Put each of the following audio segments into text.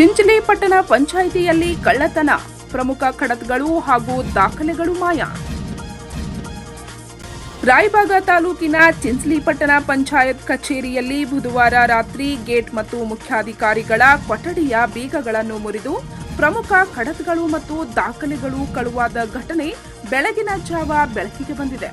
ಚಿಂಚಲಿ ಪಟ್ಟಣ ಪಂಚಾಯಿತಿಯಲ್ಲಿ ಕಳ್ಳತನ. ಪ್ರಮುಖ ಕಡತಗಳು ಹಾಗೂ ದಾಖಲೆಗಳು ಮಾಯ. ರಾಯಬಾಗ ತಾಲೂಕಿನ ಚಿಂಚಲಿ ಪಟ್ಟಣ ಪಂಚಾಯತ್ ಕಚೇರಿಯಲ್ಲಿ ಬುಧವಾರ ರಾತ್ರಿ ಗೇಟ್ ಮತ್ತು ಮುಖ್ಯಾಧಿಕಾರಿಗಳ ಕೊಠಡಿಯ ಬೀಗಗಳನ್ನು ಮುರಿದು ಪ್ರಮುಖ ಕಡತಗಳು ಮತ್ತು ದಾಖಲೆಗಳು ಕಳುವಾದ ಘಟನೆ ಬೆಳಗಿನ ಜಾವ ಬೆಳಕಿಗೆ ಬಂದಿದೆ.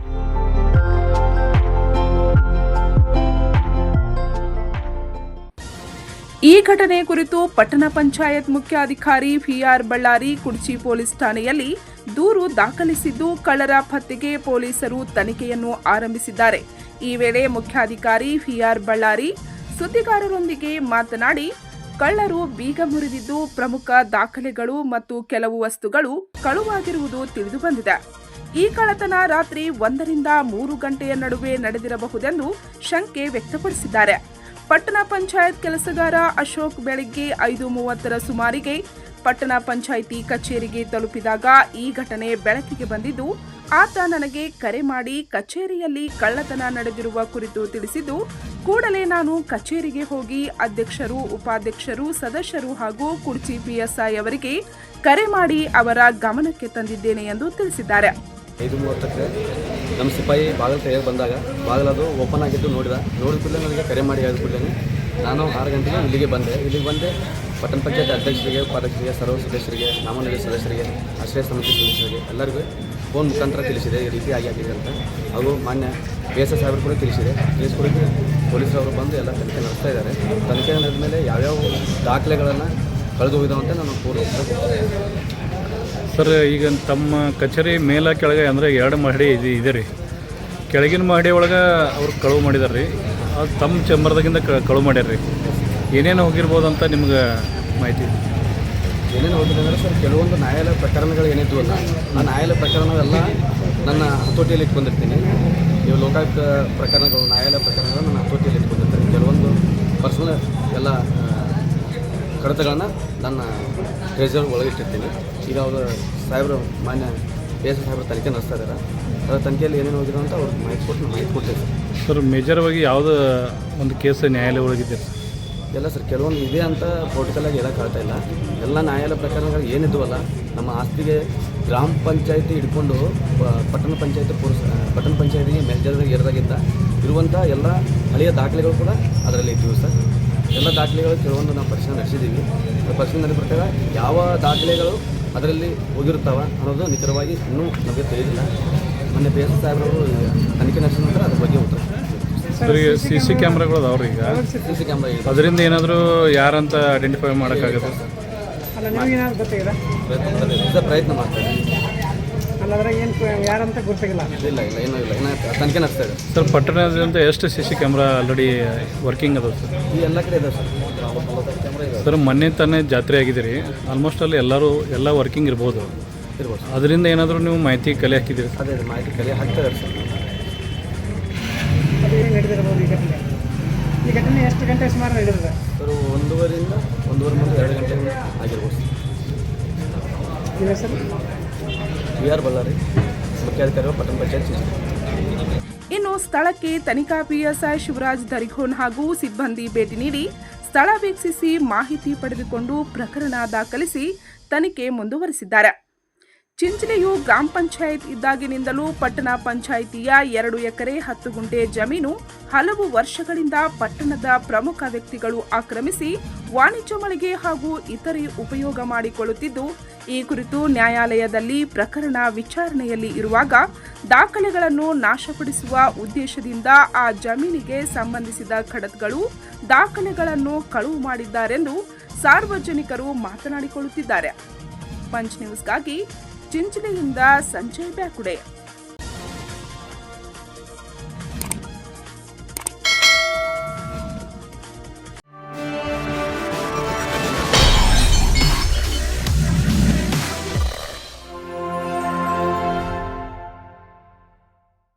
ಈ ಘಟನೆ ಕುರಿತು ಪಟ್ಟಣ ಪಂಚಾಯತ್ ಮುಖ್ಯಾಧಿಕಾರಿ ಪಿಆರ್ ಬಳ್ಳಾರಿ ಕುಡ್ಚಿ ಪೊಲೀಸ್ ಠಾಣೆಯಲ್ಲಿ ದೂರು ದಾಖಲಿಸಿದ್ದು ಕಳ್ಳರ ಪತ್ತೆಗೆ ಪೊಲೀಸರು ತನಿಖೆಯನ್ನು ಆರಂಭಿಸಿದ್ದಾರೆ. ಈ ವೇಳೆ ಮುಖ್ಯಾಧಿಕಾರಿ ಪಿಆರ್ ಬಳ್ಳಾರಿ ಸುದ್ದಿಗಾರರೊಂದಿಗೆ ಮಾತನಾಡಿ, ಕಳ್ಳರು ಬೀಗ ಮುರಿದಿದ್ದು ಪ್ರಮುಖ ದಾಖಲೆಗಳು ಮತ್ತು ಕೆಲವು ವಸ್ತುಗಳು ಕಳುವಾಗಿರುವುದು ತಿಳಿದುಬಂದಿದೆ ಈ ಕಳ್ಳತನ ರಾತ್ರಿ ಒಂದರಿಂದ ಮೂರು ಗಂಟೆಯ ನಡುವೆ ನಡೆದಿರಬಹುದೆಂದು ಶಂಕೆ ವ್ಯಕ್ತಪಡಿಸಿದ್ದಾರೆ. ಪಟ್ಟಣ ಪಂಚಾಯತ್ ಕೆಲಸಗಾರ ಅಶೋಕ್ ಬೆಳಗ್ಗೆ ಐದು ಮೂವತ್ತರ ಸುಮಾರಿಗೆ ಪಟ್ಟಣ ಪಂಚಾಯಿತಿ ಕಚೇರಿಗೆ ತಲುಪಿದಾಗ ಈ ಘಟನೆ ಬೆಳಕಿಗೆ ಬಂದಿದ್ದು, ಆತ ನನಗೆ ಕರೆ ಮಾಡಿ ಕಚೇರಿಯಲ್ಲಿ ಕಳ್ಳತನ ನಡೆದಿರುವ ಕುರಿತು ತಿಳಿಸಿದ್ದು, ಕೂಡಲೇ ನಾನು ಕಚೇರಿಗೆ ಹೋಗಿ ಅಧ್ಯಕ್ಷರು, ಉಪಾಧ್ಯಕ್ಷರು, ಸದಸ್ಯರು ಹಾಗೂ ಕುರ್ಚಿ ಪಿಎಸ್ಐ ಅವರಿಗೆ ಕರೆ ಮಾಡಿ ಅವರ ಗಮನಕ್ಕೆ ತಂದಿದ್ದೇನೆ ಎಂದು ತಿಳಿಸಿದ್ದಾರೆ. ಐದು ಮೂವತ್ತಕ್ಕೆ ನಮ್ಮ ಸಿಪಾಯಿ ಬಾಗಿಲು ಕೈಯಾಗಿ ಬಂದಾಗ ಬಾಗಿಲದು ಓಪನ್ ಆಗಿದ್ದು ನೋಡಿದ. ನೋಡಿದ ಕೂಡಲೇ ನನಗೆ ಕರೆ ಮಾಡಿ ಹೇಳಿದ ನಾನು ಆರು ಗಂಟೆಗೆ ಇಲ್ಲಿಗೆ ಬಂದೆ. ಇಲ್ಲಿಗೆ ಬಂದೆ, ಪಟ್ಟಣ ಪಂಚಾಯತ್ ಅಧ್ಯಕ್ಷರಿಗೆ, ಉಪಾಧ್ಯಕ್ಷರಿಗೆ, ಸರ್ವ ಸದಸ್ಯರಿಗೆ ನಾಮನಿಗೆ ಸದಸ್ಯರಿಗೆ, ಆಶ್ರಯ ಸಮಿತಿ ಸದಸ್ಯರಿಗೆ, ಎಲ್ಲರಿಗೂ ಫೋನ್ ಮುಖಾಂತರ ತಿಳಿಸಿದೆ. ಈ ರೀತಿ ಆಗಿ ಆಗಿದೆ ಅಂತ. ಹಾಗೂ ಮಾನ್ಯ ಬಿ ಎಸ್ ಎಸ್ ಸಾಹೇಬರು ಕೂಡ ತಿಳಿಸಿದೆ. ತಿಳಿಸ್ಕೊಡಿದ್ದು ಪೊಲೀಸರವರು ಬಂದು ಎಲ್ಲ ತನಿಖೆ ನಡೆಸ್ತಾ ಇದ್ದಾರೆ. ತನಿಖೆ ನಡೆದ ಮೇಲೆ ಯಾವ್ಯಾವ ದಾಖಲೆಗಳನ್ನು ಕಳೆದು ಅಂತ ನಾನು ಪೂರ್ವ ಸರ್, ಈಗ ತಮ್ಮ ಕಚೇರಿ ಮೇಲ ಕೆಳಗೆ ಅಂದರೆ ಎರಡು ಮಹಡಿ ಇದು, ಇದೆ ರೀ. ಕೆಳಗಿನ ಮಹಡಿ ಒಳಗೆ ಅವ್ರು ಕಳುವು ಮಾಡಿದಾರೆ ರೀ. ಅದು ತಮ್ಮ ಚಂಬರ್ದಾಗಿಂದ ಕಳುವು ಮಾಡ್ಯಾರ ರೀ. ಏನೇನು ಹೋಗಿರ್ಬೋದು ಅಂತ ನಿಮ್ಗೆ ಮಾಹಿತಿ ಏನೇನು ಹೋಗಿದೆ ಅಂದರೆ ಸರ್, ಕೆಲವೊಂದು ನ್ಯಾಯಾಲಯ ಪ್ರಕರಣಗಳು ಏನಿದ್ವಲ್ಲ ಆ ನ್ಯಾಯಾಲಯ ಪ್ರಕರಣವೆಲ್ಲ ನನ್ನ ಹತೋಟಿಯಲ್ಲಿ ಇಟ್ಕೊಂಡಿರ್ತೀನಿ ಇವು ಲೋಕಾಯುಕ್ತ ಪ್ರಕರಣಗಳು, ನ್ಯಾಯಾಲಯ ಪ್ರಕರಣಗಳು ನನ್ನ ಹತೋಟಿಯಲ್ಲಿ ಇಟ್ಕೊಂಡಿರ್ತೀನಿ ಕೆಲವೊಂದು ಪರ್ಸನಲ್ ಎಲ್ಲ ಕಡತಗಳನ್ನು ಕಡತಗಳನ್ನ ನನ್ನ ಟ್ರೆಜರ್ ಒಳಗಿಟ್ಟಿರ್ತೀನಿ ಈಗ ಅವರು ಸಾಹೇಬರು ಮಾನ್ಯ ಬಿ ಎಸ್ ಸಾಹೇಬರು ತನಿಖೆ ನಡೆಸ್ತಾ ಇದ್ದಾರೆ ಅದರ ತನಿಖೆಯಲ್ಲಿ ಏನೇನು ಹೋಗಿದೆ ಅಂತ ಅವ್ರಿಗೆ ಮಾಹಿತಿ ಕೊಟ್ಟು ಮಾಹಿತಿ ಕೊಟ್ಟಿದ್ದೆ ಸರ್. ಮೇಜರವಾಗಿ ಯಾವುದು ಒಂದು ಕೇಸ್ ನ್ಯಾಯಾಲಯ ಒಳಗಿದೆ ಎಲ್ಲ ಸರ್ ಕೆಲವೊಂದು ಇದೆ ಅಂತ ಪೊಲಿಟಿಕಲಾಗಿ ಹೇಳೋಕ್ಕಾಗ್ತಾ ಇಲ್ಲ. ಎಲ್ಲ ನ್ಯಾಯಾಲಯ ಪ್ರಕರಣಗಳು ಏನಿದ್ವಲ್ಲ ನಮ್ಮ ಆಸ್ತಿಗೆ ಗ್ರಾಮ ಪಂಚಾಯತಿ ಹಿಡ್ಕೊಂಡು ಪ- ಪಟ್ಟಣ ಪಂಚಾಯತಿ ಪುರುಷ ಪಟ್ಟಣ ಪಂಚಾಯತಿಗೆ ಮೇಲ್ಜಾರದಾಗ ಏರಿದಾಗಿದ್ದ ಇರುವಂಥ ಎಲ್ಲ ಹಳೆಯ ದಾಖಲೆಗಳು ಕೂಡ ಅದರಲ್ಲಿ ಇದ್ದೀವಿ ಸರ್. ಎಲ್ಲ ದಾಖಲೆಗಳು ಕೆಲವೊಂದು ನಾವು ಪರಿಶೀಲನೆ ನಡೆಸಿದ್ದೀವಿ. ಪರಿಶೀಲನೆ ನಡೆದ ಪ್ರಕಾರ ಯಾವ ದಾಖಲೆಗಳು ಅದರಲ್ಲಿ ಹೋಗಿರ್ತಾವ ಅನ್ನೋದು ನಿಖರವಾಗಿ ಇನ್ನೂ ನಮಗೆ ತಿಳಿದಿಲ್ಲ. ಮೊನ್ನೆ ಬಿ ಎಸ್ ಸಾಹೇಬ್ರವರು ತನಿಖೆ ನಡೆಸಿದ ನಂತರ ಅದ್ರ ಬಗ್ಗೆ ಉತ್ತರ ಸಿ ಸಿ ಕ್ಯಾಮ್ರಾಗಳು ಅದಾವ್ರಿ ಈಗ ಸಿ ಸಿ ಕ್ಯಾಮ್ರಾ ಇದೆ. ಅದರಿಂದ ಏನಾದರೂ ಯಾರಂತ ಐಡೆಂಟಿಫೈ ಮಾಡೋಕ್ಕಾಗುತ್ತೆ? ಪ್ರಯತ್ನ ಮಾಡ್ತಾ ಅದ್ರಾಗ ಏನು ಯಾರಂತ ಗೊತ್ತಾಗಿಲ್ಲ ಇಲ್ಲ ಇಲ್ಲ ಏನೂ ಇಲ್ಲ ಇನ್ನೂ ತನಿಖೆ ನಡೆಸ್ತಾ ಇದೆ. ಸರ್ ಪಟ್ಟಣದಿಂದ ಎಷ್ಟು C C camera already working ಅದ ಸರ್? ಈ ಎಲ್ಲ ಕಡೆ ಇದೆ ಸರ್. ಕ್ಯಾಮ್ರಾ ಇದೆ ಸರ್ ಮೊನ್ನೆ ತಾನೇ ಜಾತ್ರೆ ಆಗಿದ್ದೀರಿ. ಆಲ್ಮೋಸ್ಟ್ ಅಲ್ಲಿ ಎಲ್ಲರೂ ಎಲ್ಲ ವರ್ಕಿಂಗ್ ಇರ್ಬೋದು. ಇರ್ಬೋದು. ಅದರಿಂದ ಏನಾದರೂ ನೀವು ಮಾಹಿತಿ ಕಲೆ ಹಾಕಿದ್ದೀರಿ ಅದೇ ಅದೇ ಮಾಹಿತಿ ಕಲೆ ಹಾಕ್ತಾ ಇದ್ದಾರೆ ಸರ್. ಅದು ಏನು ನಡೆದಿರ್ಬೋದು ಈ ಘಟನೆ? ಈ ಘಟನೆ ಎಷ್ಟು ಗಂಟೆ ಸುಮಾರು ನಡೆದಿದೆ? ಸರ್ ಒಂದೂವರೆಯಿಂದ ಒಂದೂವರೆ ಮುಂದೆ ಎರಡು ಗಂಟೆ ಆಗಿರ್ಬೋದು ಸರ್. ವಿ ಆರ್ ಬಳ್ಳಾರಿ ಮುಖ್ಯಾಧಿಕಾರಿಗಳು ಪಟ್ಟಣ ಇನ್ನು ಸ್ಥಳಕ್ಕೆ ತನಿಖಾ ಪಿಎಸ್ಐ ಶಿವರಾಜ್ ದರಿಘೋನ್ ಹಾಗೂ ಸಿಬ್ಬಂದಿ ಭೇಟಿ ನೀಡಿ ಸ್ಥಳ ವೀಕ್ಷಿಸಿ ಮಾಹಿತಿ ಪಡೆದುಕೊಂಡು ಪ್ರಕರಣ ದಾಖಲಿಸಿ ತನಿಖೆ ಮುಂದುವರಿಸಿದ್ದಾರೆ. ಚಿಂಚಲೆಯು ಗ್ರಾಮ ಪಂಚಾಯತ್ ಇದ್ದಾಗಿನಿಂದಲೂ ಪಟ್ಟಣ ಪಂಚಾಯಿತಿಯ ಎರಡು ಎಕರೆ ಹತ್ತು ಗುಂಟೆ ಜಮೀನು ಹಲವು ವರ್ಷಗಳಿಂದ ಪಟ್ಟಣದ ಪ್ರಮುಖ ವ್ಯಕ್ತಿಗಳು ಆಕ್ರಮಿಸಿ ವಾಣಿಜ್ಯ ಮಳಿಗೆ ಹಾಗೂ ಇತರೆ ಉಪಯೋಗ ಮಾಡಿಕೊಳ್ಳುತ್ತಿದ್ದು, ಈ ಕುರಿತು ನ್ಯಾಯಾಲಯದಲ್ಲಿ ಪ್ರಕರಣ ವಿಚಾರಣೆಯಲ್ಲಿ ಇರುವಾಗ ದಾಖಲೆಗಳನ್ನು ನಾಶಪಡಿಸುವ ಉದ್ದೇಶದಿಂದ ಆ ಜಮೀನಿಗೆ ಸಂಬಂಧಿಸಿದ ಖಡತ್ಗಳು ದಾಖಲೆಗಳನ್ನು ಕಳುವು ಮಾಡಿದ್ದಾರೆಂದು ಸಾರ್ವಜನಿಕರು ಮಾತನಾಡಿಕೊಳ್ಳುತ್ತಿದ್ದಾರೆ. ಪಂಚ್ ನ್ಯೂಸ್ಗಾಗಿ ಚಿಂಚಲೆಯಿಂದ ಸಂಜಯ್ ಬ್ಯಾಕುಡೆ.